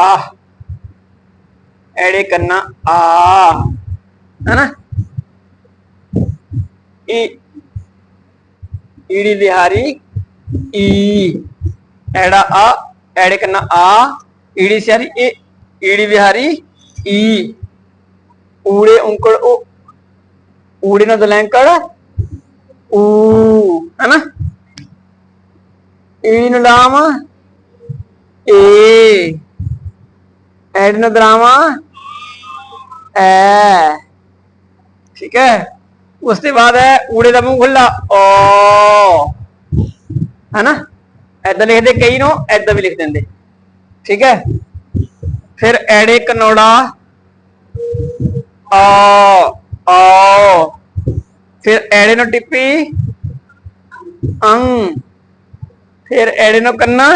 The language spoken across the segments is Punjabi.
ਆ। ਐੜੇ ਕੰਨਾ, ਆ। ਹੈਨਾ? ਈ। ਈੜੀ ਲਿਹਾਰੀ, ਈ। ਐੜਾ ਆ, ਐੜੇ ਕੰਨਾ, ਆ। ਈੜੀ ਸਿਆਰੀ ਏ। ਈੜੀ ਵਿਹਾਰੀ, ਈ। ਊੜੇ ਉਂਕੜ, ਓ। ਊੜੇ ਨਾਲ ਦਲੈਂਕੜ ਊ। ਹੈਨਾ? ਈੜੀ ਨੂੰ ਲਾਮ, ਏ। ਐਡ ਨੂੰ ਦਰਾਵਾਂ। ਐ। ਠੀਕ ਹੈ ਉਸ ਤੋਂ ਬਾਅਦ ਹੈ ਊੜੇ ਦਾ ਮੂੰਹ ਖੁੱਲਾ ਓ। ਹੈਨਾ? ਐਦਾਂ ਲਿਖਦੇ ਕਈ ਨੂੰ ਐਦਾਂ ਵੀ ਲਿਖ ਦਿੰਦੇ। ਠੀਕ ਹੈ ਫਿਰ ਐੜੇ ਕਨੋੜਾ ਆ ਆ ਫਿਰ ਐੜੇ ਨੂੰ ਟਿੱਪੀ। ਅੰਗ। ਫਿਰ ਐੜੇ ਨੂੰ ਕੰਨਾ।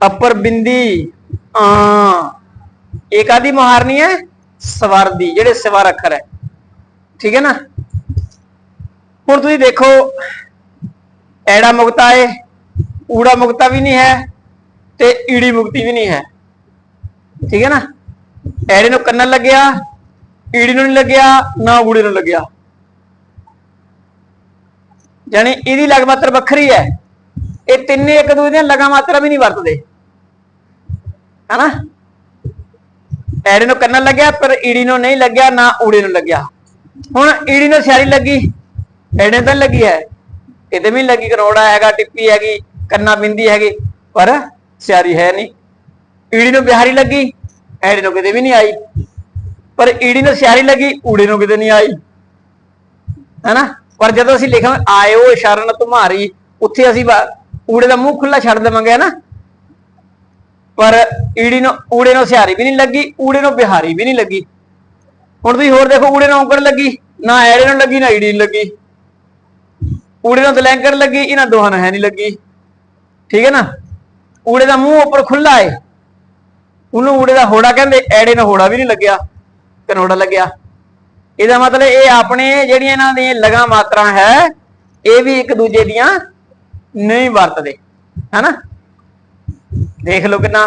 ਅਪਰ ਬਿੰਦੀ। ਆ ਇੱਕ ਆਦੀ ਮੁਹਾਰਨੀ ਹੈ, ਸਵਰ ਦੀ, ਜਿਹੜੇ ਸਵਰ ਅੱਖਰ ਹੈ। ਠੀਕ ਹੈ ਨਾ? ਹੁਣ ਤੁਸੀਂ ਦੇਖੋ, ਐੜਾ ਮੁਕਤਾ ਏ, ਊੜਾ ਮੁਕਤਾ ਵੀ ਨਹੀਂ ਹੈ ਤੇ ਈੜੀ ਮੁਕਤੀ ਵੀ ਨਹੀਂ ਹੈ। ਠੀਕ ਹੈ ਨਾ? ਐੜੇ ਨੂੰ ਕੰਨ ਲੱਗਿਆ, ਈੜੀ ਨੂੰ ਨਹੀਂ ਲੱਗਿਆ, ਨਾ ਊੜੇ ਨੂੰ ਲੱਗਿਆ। ਜਾਨੀ ਇਹਦੀ ਲਗ ਮਾਤਰ ਵੱਖਰੀ ਹੈ। ਇਹ ਤਿੰਨੇ ਇੱਕ ਦੂਜੇ ਦੀਆਂ ਲਗਾ ਮਾਤਰਾ ਵੀ ਨਹੀਂ ਵਰਤਦੇ। ਹਨਾ? ਐੜੇ ਨੂੰ ਕੰਨਣ ਲੱਗਿਆ, ਪਰ ਈੜੀ ਨੂੰ ਨਹੀਂ ਲੱਗਿਆ, ਨਾ ਊੜੇ ਨੂੰ ਲੱਗਿਆ। ਹੁਣ ਈੜੀ ਨੂੰ ਸਿਆਰੀ ਲੱਗੀ ਐੜੇ ਤਾਂ ਲੱਗੀ ਹੈ। ਕਿਤੇ ਵੀ ਨੀ ਲੱਗੀ, ਕਰੋੜਾ ਹੈਗਾ, ਟਿੱਪੀ ਹੈਗੀ, ਕੰਨਾ ਬਿੰਦੀ ਹੈਗੀ, ਪਰ ਸਿਆਰੀ ਹੈ ਨਹੀਂ ਈੜੀ ਨੂੰ ਬਿਹਾਰੀ ਲੱਗੀ ਐੜੇ ਨੂੰ ਕਿਤੇ ਵੀ ਨਹੀਂ ਆਈ। ਪਰ ਈੜੀ ਨੂੰ ਸਿਆਰੀ ਲੱਗੀ, ਊੜੇ ਨੂੰ ਕਿਤੇ ਨਹੀਂ ਆਈ। ਹੈਨਾ? ਪਰ ਜਦੋਂ ਅਸੀਂ ਲਿਖਾਂ, ਆਇਓ ਸ਼ਰਨ ਤੁਮਾਰੀ ਉੱਥੇ ਅਸੀਂ ਬਾ- ਊੜੇ ਦਾ ਮੂੰਹ ਖੁੱਲਾ ਛੱਡ ਦੇਵਾਂਗੇ ਨਾ ਪਰ ਈੜੀ ਨੂੰ, ਊੜੇ ਨੂੰ ਸਿਹਾਰੀ ਵੀ ਨਹੀਂ ਲੱਗੀ, ਊੜੇ ਨੂੰ ਬਿਹਾਰੀ ਵੀ ਨਹੀਂ ਲੱਗੀ। ਹੁਣ ਤੁਸੀਂ ਹੋਰ ਦੇਖੋ, ਊੜੇ ਨੂੰ ਔਂਕੜ ਲੱਗੀ, ਨਾ ਐੜੇ ਨੂੰ ਲੱਗੀ, ਨਾ ਈੜੀ ਨੂੰ ਲੱਗੀ। ਊੜੇ ਨੂੰ ਦਲੈਂਕਰ ਲੱਗੀ, ਇਹਨਾਂ ਦੋਹਾਂ ਨੂੰ ਹੈ ਨਹੀਂ ਲੱਗੀ। ਠੀਕ ਹੈ ਨਾ? ਊੜੇ ਦਾ ਮੂੰਹ ਉੱਪਰ ਖੁੱਲਾ ਏ। ਉਹਨੂੰ ਊੜੇ ਦਾ ਹੋੜਾ ਕਹਿੰਦੇ, ਐੜੇ ਨੂੰ ਹੋੜਾ ਵੀ ਨਹੀਂ ਲੱਗਿਆ ਕਨੋੜਾ ਲੱਗਿਆ। ਇਹਦਾ ਮਤਲਬ ਇਹ ਆਪਣੇ ਜਿਹੜੀਆਂ ਇਹਨਾਂ ਦੀਆਂ ਲਗਾ ਮਾਤਰਾ ਹੈ, ਇਹ ਵੀ ਇੱਕ ਦੂਜੇ ਦੀਆਂ ਨਹੀਂ ਵਰਤਦੇ। ਹੈਨਾ ਦੇਖ ਲਓ ਕਿੰਨਾ,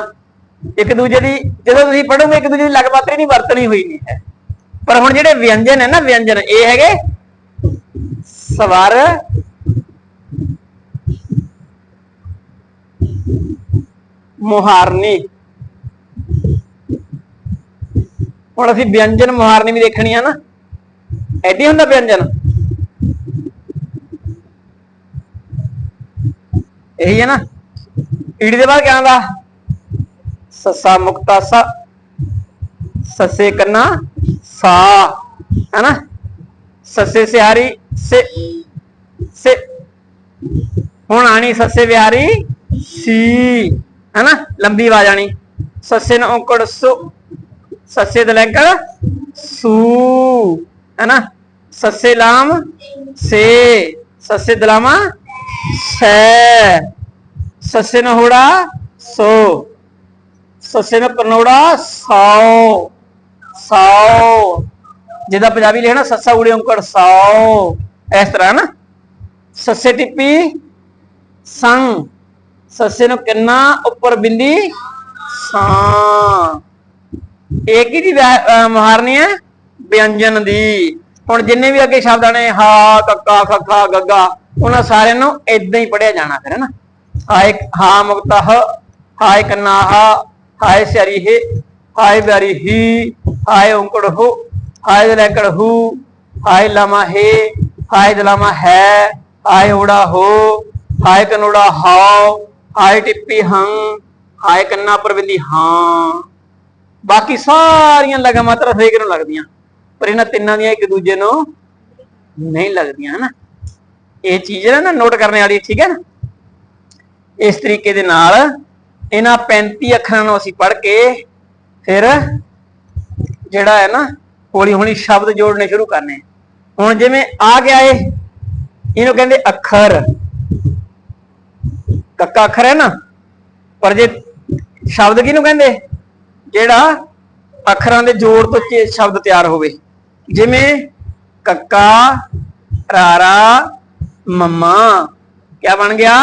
ਇੱਕ ਦੂਜੇ ਦੀ, ਜਦੋਂ ਤੁਸੀਂ ਪੜੋਗੇ ਇੱਕ ਦੂਜੇ ਦੀ ਲਗ ਮਾਤਰਾ ਨਹੀਂ ਵਰਤਣੀ ਹੋਈ ਨਹੀਂ ਹੈ। ਪਰ ਹੁਣ ਜਿਹੜੇ ਵਿਅੰਜਨ ਹੈ ਨਾ, ਵਿਅੰਜਨ, ਇਹ ਹੈਗੇ ਸਵਰ। ਮੁਹਾਰਨੀ। ਹੁਣ ਅਸੀਂ ਵਿਅੰਜਨ ਮੁਹਾਰਨੀ ਵੀ ਦੇਖਣੀ ਆ ਨਾ। ਐਡੀ ਹੁੰਦਾ ਵਿਅੰਜਨ? ਇਹੀ ਹੈ ਨਾ। ਈੜੀ ਦੇ ਬਾਅਦ ਕਿਆ ਆਂਦਾ? ਸੱਸਾ ਮੁਕਤਾ ਸਾ, ਸੱਸੇ ਕੰਨਾ ਸਾ ਹੈ ਸੱਸੇ ਸਿਹਾਰੀ, ਸੇ ਸੇ, ਹੁਣ ਆਣੀ ਸੱਸੇ ਵਿਹਾਰੀ, ਸੀ ਹੈ ਲੰਬੀ ਆਵਾਜ਼ ਆਣੀ। ਸੱਸੇ ਨੂੰ ਔਂਕੜ ਸੁ, ਸੱਸੇ ਦਲੈਂਕੜ ਸੂ ਹੈ ਸੱਸੇ ਲਾਮ, ਸੇ, ਸੱਸੇ ਦਲਾਮਾ, ਸੈ। ਸੱਸੇ ਨੂੰ ਹੋੜਾ ਸੋ। ਸੱਸੇ ਨੂੰ ਕਰਨੋੜਾ ਸੌ। ਸੌ। ਜਿਹਦਾ ਪੰਜਾਬੀ ਲਿਖਣਾ, ਸੱਸਾ ਉੜੇ ਔਂਕੜ ਸੌ। ਇਸ ਤਰ੍ਹਾਂ ਨਾ। ਸੱਸੇ ਟਿੱਪੀ ਸੰਗ। ਸੱਸੇ ਨੂੰ ਕਿੰਨਾ ਉੱਪਰ ਬਿੰਦੀ ਸਾਂ। ਇਹ ਕੀ ਦੀ ਵਿਆ- ਹੈ ਵਿਅੰਜਨ ਦੀ। ਹੁਣ ਜਿੰਨੇ ਵੀ ਅੱਗੇ ਸ਼ਬਦ ਆਣੇ ਹਾ, ਕੱਕਾ, ਖੱਖਾ, ਗੱਗਾ, ਉਹਨਾਂ ਸਾਰਿਆਂ ਨੂੰ ਇਦਾਂ ਹੀ ਪੜਿਆ ਜਾਣਾ ਫਿਰ ਨਾ। ਹ ਹਾਏ ਕੰਨਾ ਹਾ ਹਾਏ ਸਿਆਰੀ ਹੈ ਹਾਏ ਬਿਆਰੀ ਹੀ ਹਾਏ ਓੰਕੜ ਹੋ ਹਾਏ ਦਲੈਕੜ ਹੂ ਹਾਏ ਲਮਾ ਹੈ ਹਾਏ ਦਲਾਮਾ ਹੈ ਹਾਏ ਓੜਾ ਹੋ ਹਾਏ ਕਨੋੜਾ ਹਾਉ, ਹਾਏ ਟਿੱਪੀ ਹੰ, ਹਾਏ ਕੰਨਾ ਪਰਵਿੰਦੀ ਹਾਂ। ਬਾਕੀ ਸਾਰੀਆਂ ਲਗਾ ਮਾਤਰਾ ਹਰੇਕ ਨੂੰ ਲੱਗਦੀਆਂ, ਪਰ ਇਹਨਾਂ ਤਿੰਨਾਂ ਦੀਆਂ ਇੱਕ ਦੂਜੇ ਨੂੰ ਨਹੀਂ ਲੱਗਦੀਆਂ, ਹਨਾ। ਇਹ ਚੀਜ਼ ਨਾ ਨੋਟ ਕਰਨ ਵਾਲੀ, ਠੀਕ ਹੈ ਨਾ? ਇਸ ਤਰੀਕੇ ਦੇ ਨਾਲ ਇਹਨਾਂ 35 ਅੱਖਰਾਂ ਨੂੰ ਅਸੀਂ ਪੜ੍ਹ ਕੇ ਫਿਰ ਜਿਹੜਾ ਹੈ ਨਾ, ਹੌਲੀ ਹੌਲੀ ਸ਼ਬਦ ਜੋੜਨੇ ਸ਼ੁਰੂ ਕਰਨੇ। ਹੁਣ ਜਿਵੇਂ ਆ ਗਿਆ ਏ, ਇਹਨੂੰ ਕਹਿੰਦੇ ਅੱਖਰ। ਕੱਕਾ ਅੱਖਰ ਹੈ ਨਾ? ਪਰ ਜੇ ਸ਼ਬਦ ਕਿਹਨੂੰ ਕਹਿੰਦੇ? ਜਿਹੜਾ ਅੱਖਰਾਂ ਦੇ ਜੋੜ ਤੋਂ ਸ਼ਬਦ ਤਿਆਰ ਹੋਵੇ। ਜਿਵੇਂ ਕੱਕਾ, ਰਾਰਾ, ਮੰਮਾ। ਕੀ ਬਣ ਗਿਆ?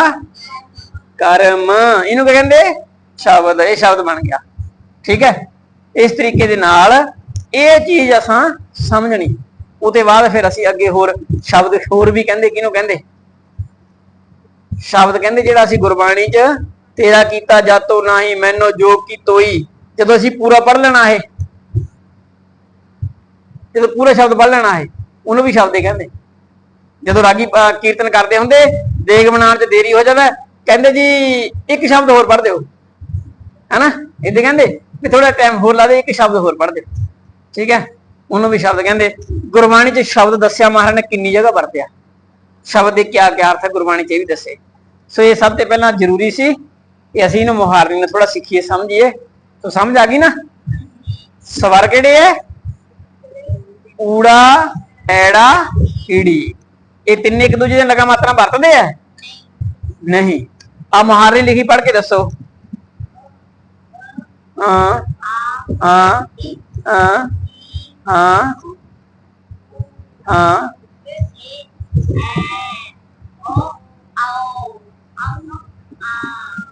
ਕਰਮ। ਇਹਨੂੰ ਕੀ ਕਹਿੰਦੇ? ਸ਼ਬਦ। ਇਹ ਸ਼ਬਦ ਬਣ ਗਿਆ। ਠੀਕ ਹੈ? ਇਸ ਤਰੀਕੇ ਦੇ ਨਾਲ ਇਹ ਚੀਜ਼ ਅਸਾਂ ਸਮਝਣੀ। ਉਹਦੇ ਬਾਅਦ ਫਿਰ ਅਸੀਂ ਅੱਗੇ ਹੋਰ ਸ਼ਬਦ ਹੋਰ ਵੀ ਕਹਿੰਦੇ। ਕਿਹਨੂੰ ਕਹਿੰਦੇ? ਸ਼ਬਦ ਕਹਿੰਦੇ ਜਿਹੜਾ ਅਸੀਂ ਗੁਰਬਾਣੀ 'ਚ, ਤੇਰਾ ਕੀਤਾ ਜਾਤੋ ਨਾਹੀ, ਮੈਨੂੰ ਜੋ ਕੀ ਤੋਈ। ਜਦੋਂ ਅਸੀਂ ਪੂਰਾ ਪੜ ਲੈਣਾ ਹੈ ਜਦੋਂ ਪੂਰਾ ਸ਼ਬਦ ਪੜ ਲੈਣਾ ਹੈ ਉਹਨੂੰ ਵੀ ਸ਼ਬਦ ਹੀ ਕਹਿੰਦੇ। ਜਦੋਂ ਰਾਗੀ ਕੀਰਤਨ ਕਰਦੇ ਹੁੰਦੇ, ਦੇਗ ਬਣਾਉਣ 'ਚ ਦੇਰੀ ਹੋ ਜਾਂਦਾ ਕਹਿੰਦੇ ਜੀ, ਇੱਕ ਸ਼ਬਦ ਹੋਰ ਪੜ੍ਹ ਦਿਓ। ਹੈਨਾ? ਇਹਦੇ ਕਹਿੰਦੇ ਵੀ ਥੋੜਾ ਟਾਈਮ ਹੋਰ ਲਾ ਦੇ, ਇੱਕ ਸ਼ਬਦ ਹੋਰ ਪੜ੍ਹ ਦਿਓ। ਠੀਕ ਹੈ? ਉਹਨੂੰ ਵੀ ਸ਼ਬਦ ਕਹਿੰਦੇ। ਗੁਰਬਾਣੀ 'ਚ ਸ਼ਬਦ ਦੱਸਿਆ ਮਹਾਰਾਜ ਨੇ ਕਿੰਨੀ ਜਗ੍ਹਾ ਵਰਤਿਆ। ਸ਼ਬਦ ਦੇ ਕਿਆ ਕਿਆ ਅਰਥ ਹੈ ਗੁਰਬਾਣੀ 'ਚ ਇਹ ਵੀ ਦੱਸੇ। ਸੋ ਇਹ ਸਭ ਤੋਂ ਪਹਿਲਾਂ ਜ਼ਰੂਰੀ ਸੀ ਕਿ ਅਸੀਂ ਇਹਨੂੰ ਮੁਹਾਰਨੀ ਨੂੰ ਥੋੜਾ ਸਿੱਖੀਏ, ਸਮਝੀਏ। ਤੋ ਸਮਝ ਆ ਗਈ ਨਾ? ਸਵਰ ਕਿਹੜੇ ਹੈ ਊੜਾ ਐੜਾ ਈੜੀ ਇਹ ਤਿੰਨੇ ਇੱਕ ਦੂਜੇ ਦੇ ਲਗਾ ਮਾਤਰਾ ਵਰਤਦੇ ਆ? ਨਹੀਂ। ਆ ਮੁਹਾਰਨੀ ਲਿਖੀ ਪੜ੍ਹ ਕੇ ਦੱਸੋ। ਹਾਂ ਹਾਂ ਹਾਂ ਹਾਂ ਹਾਂ।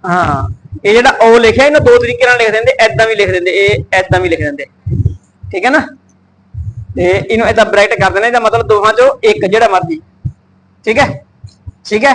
ਹਾਂ, ਇਹ ਜਿਹੜਾ ਉਹ ਲਿਖਿਆ, ਇਹਨੂੰ ਦੋ ਤਰੀਕੇ ਨਾਲ ਲਿਖ ਦਿੰਦੇ ਐਦਾਂ ਵੀ ਲਿਖ ਦਿੰਦੇ, ਇਹ ਐਦਾਂ ਵੀ ਲਿਖ ਦਿੰਦੇ। ਠੀਕ ਹੈ ਨਾ? ਤੇ ਇਹਨੂੰ ਏਦਾਂ ਬ੍ਰੈਕਟ ਕਰ ਦੇਣਾ ਇਹਦਾ ਮਤਲਬ ਦੋਹਾਂ ਚੋਂ ਇੱਕ, ਜਿਹੜਾ ਮਰਜ਼ੀ। ਠੀਕ ਹੈ? ਠੀਕ ਹੈ?